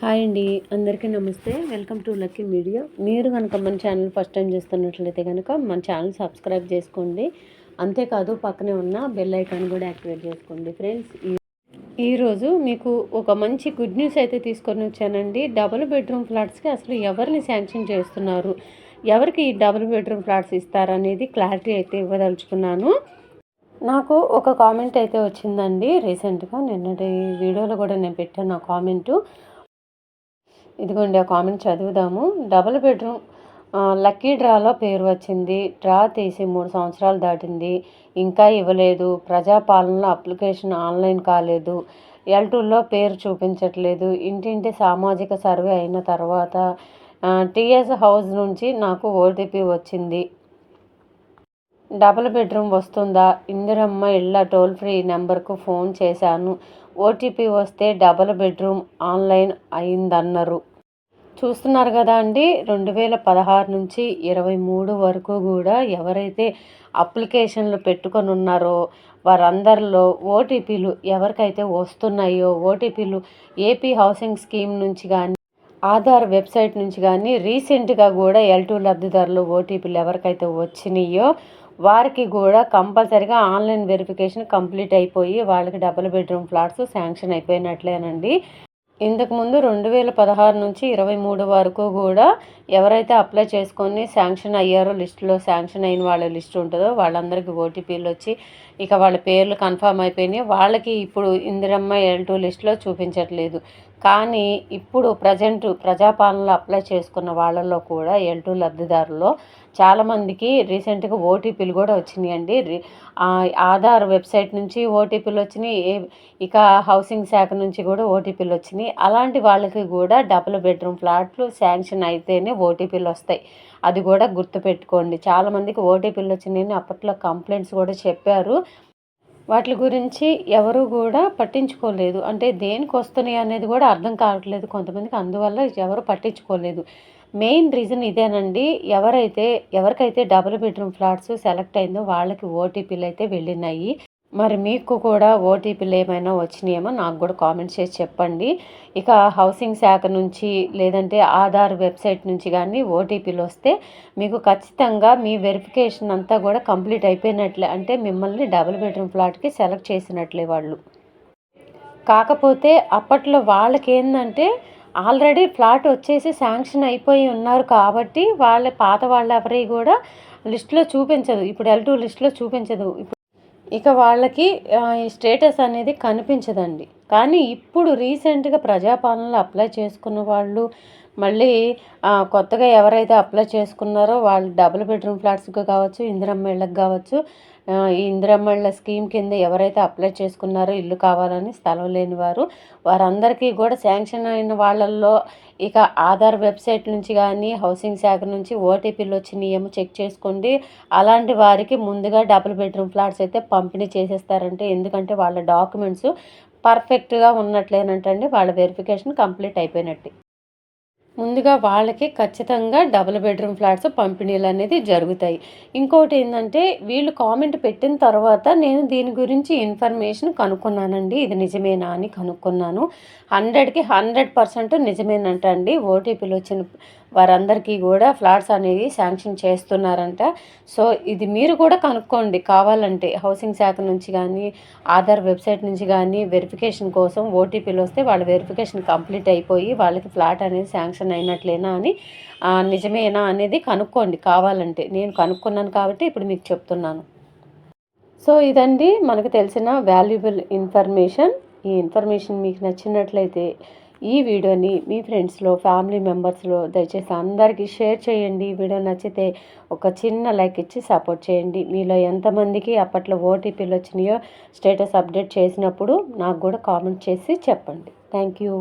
Hi అండి అందరికీ నమస్తే. Welcome to lucky media. మీరు కనుక మన ఛానల్ ఫస్ట్ టైం చేస్తున్నట్లయితే కనుక మన ఛానల్ సబ్స్క్రైబ్ చేసుకోండి. అంతేకాదు పక్కనే ఉన్న బెల్ ఐకాన్ కూడా యాక్టివేట్ చేసుకోండి. ఫ్రెండ్స్ ఈరోజు మీకు ఒక మంచి గుడ్ న్యూస్ అయితే తీసుకొని వచ్చానండి. డబుల్ బెడ్రూమ్ ఫ్లాట్స్కి అసలు ఎవరిని శాంక్షన్ చేస్తున్నారు? ఎవరికి డబుల్ బెడ్రూమ్ ఫ్లాట్స్ ఇస్తారనేది క్లారిటీ అయితే ఇవ్వదలుచుకున్నాను. నాకు ఒక కామెంట్ అయితే వచ్చిందండి. రీసెంట్గా నిన్నటి వీడియోలో కూడా నేను పెట్టాను ఆ కామెంటు. ఇదిగోండి ఆ కామెంట్ చదువుదాము. డబుల్ బెడ్రూమ్ లక్కీ డ్రాలో పేరు వచ్చింది. డ్రా తీసి మూడు సంవత్సరాలు దాటింది. ఇంకా ఇవ్వలేదు. ప్రజాపాలనలో అప్లికేషన్ ఆన్లైన్ కాలేదు. ఎల్ పేరు చూపించట్లేదు. ఇంటింటి సామాజిక సర్వే అయిన తర్వాత టీఎస్ హౌస్ నుంచి నాకు ఓటీపీ వచ్చింది. డబుల్ బెడ్రూమ్ వస్తుందా? ఇందిరమ్మ ఇళ్ళ టోల్ ఫ్రీ నెంబర్కు ఫోన్ చేశాను. ఓటీపీ వస్తే డబుల్ బెడ్రూమ్ ఆన్లైన్ అయిందన్నారు. చూస్తున్నారు కదా అండి రెండు వేల పదహారు నుంచి ఇరవై మూడు వరకు కూడా ఎవరైతే అప్లికేషన్లు పెట్టుకొని ఉన్నారో వారందరిలో ఓటీపీలు ఎవరికైతే వస్తున్నాయో ఓటీపీలు ఏపీ హౌసింగ్ స్కీమ్ నుంచి కానీ ఆధార్ వెబ్సైట్ నుంచి కానీ రీసెంట్గా కూడా ఎల్ టూ లబ్ధిదారులు ఓటీపీలు ఎవరికైతే వచ్చినాయో వారికి కూడా కంపల్సరిగా ఆన్లైన్ వెరిఫికేషన్ కంప్లీట్ అయిపోయి వాళ్ళకి డబుల్ బెడ్రూమ్ ఫ్లాట్స్ శాంక్షన్ అయిపోయినట్లేనండి. ఇంతకుముందు రెండు వేల పదహారు నుంచి ఇరవై మూడు వరకు కూడా ఎవరైతే అప్లై చేసుకొని శాంక్షన్ అయ్యారో లిస్టులో శాంక్షన్ అయిన వాళ్ళ లిస్ట్ ఉంటుందో వాళ్ళందరికీ ఓటీపీలు వచ్చి ఇక వాళ్ళ పేర్లు కన్ఫామ్ అయిపోయినాయి. వాళ్ళకి ఇప్పుడు ఇందిరమ్మ ఎల్ టూ లిస్టులో చూపించట్లేదు. కానీ ఇప్పుడు ప్రజెంట్ ప్రజాపాలనలో అప్లై చేసుకున్న వాళ్ళల్లో కూడా ఎల్ టూ లబ్ధిదారుల్లో చాలామందికి రీసెంట్గా ఓటీపీలు కూడా వచ్చినాయండి. ఆధార్ వెబ్సైట్ నుంచి ఓటీపీలు వచ్చినాయి. ఇక హౌసింగ్ శాఖ నుంచి కూడా ఓటీపీలు వచ్చినాయి. అలాంటి వాళ్ళకి కూడా డబుల్ బెడ్రూమ్ ఫ్లాట్లు శాంక్షన్ అయితేనే ఓటీపీలు వస్తాయి. అది కూడా గుర్తుపెట్టుకోండి. చాలామందికి ఓటీపీలు వచ్చినాయని అప్పట్లో కంప్లైంట్స్ కూడా చెప్పారు. వాటి గురించి ఎవరు కూడా పట్టించుకోలేదు. అంటే దేనికి వస్తున్నాయి అనేది కూడా అర్థం కావట్లేదు కొంతమందికి. అందువల్ల ఎవరు పట్టించుకోలేదు. మెయిన్ రీజన్ ఇదేనండి. ఎవరైతే ఎవరికైతే డబుల్ బెడ్రూమ్ ఫ్లాట్స్ సెలెక్ట్ అయిందో వాళ్ళకి ఓటీపీలు అయితే వెళ్ళినాయి. మరి మీకు కూడా ఓటీపీలు ఏమైనా వచ్చినాయేమో నాకు కూడా కామెంట్ చేసి చెప్పండి. ఇక హౌసింగ్ శాఖ నుంచి లేదంటే ఆధార్ వెబ్సైట్ నుంచి కానీ ఓటీపీలు వస్తే మీకు ఖచ్చితంగా మీ వెరిఫికేషన్ అంతా కూడా కంప్లీట్ అయిపోయినట్లే అంటే మిమ్మల్ని డబుల్ బెడ్రూమ్ ఫ్లాట్కి సెలెక్ట్ చేసినట్లే వాళ్ళు. కాకపోతే అప్పట్లో వాళ్ళకి ఏంటంటే ఆల్రెడీ ఫ్లాట్ వచ్చేసి శాంక్షన్ అయిపోయి ఉన్నారు కాబట్టి వాళ్ళ పాత వాళ్ళ ఎవరి కూడా లిస్టులో చూపించదు. ఇప్పుడు ఎల్ టూ లిస్టులో చూపించదు. ఇక వాళ్ళకి ఈ స్టేటస్ అనేది కనిపించదండి. కానీ ఇప్పుడు రీసెంట్గా ప్రజాపాలనలో అప్లై చేసుకున్న వాళ్ళు మళ్ళీ కొత్తగా ఎవరైతే అప్లై చేసుకున్నారో వాళ్ళు డబుల్ బెడ్రూమ్ ఫ్లాట్స్కి కావచ్చు ఇందిరమ్మ ఇళ్ళకి కావచ్చు ఈ ఇందిరమ్మ ఇళ్ళ స్కీమ్ కింద ఎవరైతే అప్లై చేసుకున్నారో ఇల్లు కావాలని స్థలం లేని వారు వారందరికీ కూడా శాంక్షన్ అయిన వాళ్ళల్లో ఇక ఆధార్ వెబ్సైట్ నుంచి కానీ హౌసింగ్ శాఖ నుంచి ఓటీపీలు వచ్చినాయేమో చెక్ చేసుకోండి. అలాంటి వారికి ముందుగా డబుల్ బెడ్రూమ్ ఫ్లాట్స్ అయితే పంపిణీ చేసేస్తారంటే ఎందుకంటే వాళ్ళ డాక్యుమెంట్స్ పర్ఫెక్ట్గా ఉన్నట్లేనంటండి వాళ్ళ వెరిఫికేషన్ కంప్లీట్ అయిపోయినట్టు. ముందుగా వాళ్ళకి ఖచ్చితంగా డబుల్ బెడ్రూమ్ ఫ్లాట్స్ పంపిణీలు అనేది జరుగుతాయి. ఇంకోటి ఏంటంటే వీళ్ళు కామెంట్ పెట్టిన తర్వాత నేను దీని గురించి ఇన్ఫర్మేషన్ కనుక్కున్నానండి. ఇది నిజమేనా అని కనుక్కున్నాను. హండ్రెడ్కి హండ్రెడ్ పర్సెంట్ నిజమేనంటండి. ఓటీపీలు వచ్చిన వారందరికీ కూడా ఫ్లాట్స్ అనేది శాంక్షన్ చేస్తున్నారంట. సో ఇది మీరు కూడా కనుక్కోండి. కావాలంటే హౌసింగ్ శాఖ నుంచి కానీ ఆధార్ వెబ్సైట్ నుంచి కానీ వెరిఫికేషన్ కోసం ఓటీపీలు వస్తే వాళ్ళ వెరిఫికేషన్ కంప్లీట్ అయిపోయి వాళ్ళకి ఫ్లాట్ అనేది శాంక్షన్ అయినట్లేనా అని నిజమేనా అనేది కనుక్కోండి. కావాలంటే నేను కనుక్కున్నాను కాబట్టి ఇప్పుడు మీకు చెప్తున్నాను. సో ఇదండి మనకు తెలిసిన వాల్యుబుల్ ఇన్ఫర్మేషన్. ఈ ఇన్ఫర్మేషన్ మీకు నచ్చినట్లయితే ఈ వీడియోని మీ ఫ్రెండ్స్లో ఫ్యామిలీ మెంబర్స్లో దయచేసి అందరికీ షేర్ చేయండి. వీడియో నచ్చితే ఒక చిన్న లైక్ ఇచ్చి సపోర్ట్ చేయండి. మీలో ఎంతమందికి అప్పట్లో ఓటీపీలు వచ్చినాయో స్టేటస్ అప్డేట్ చేసినప్పుడు నాకు కూడా కామెంట్ చేసి చెప్పండి. Thank you.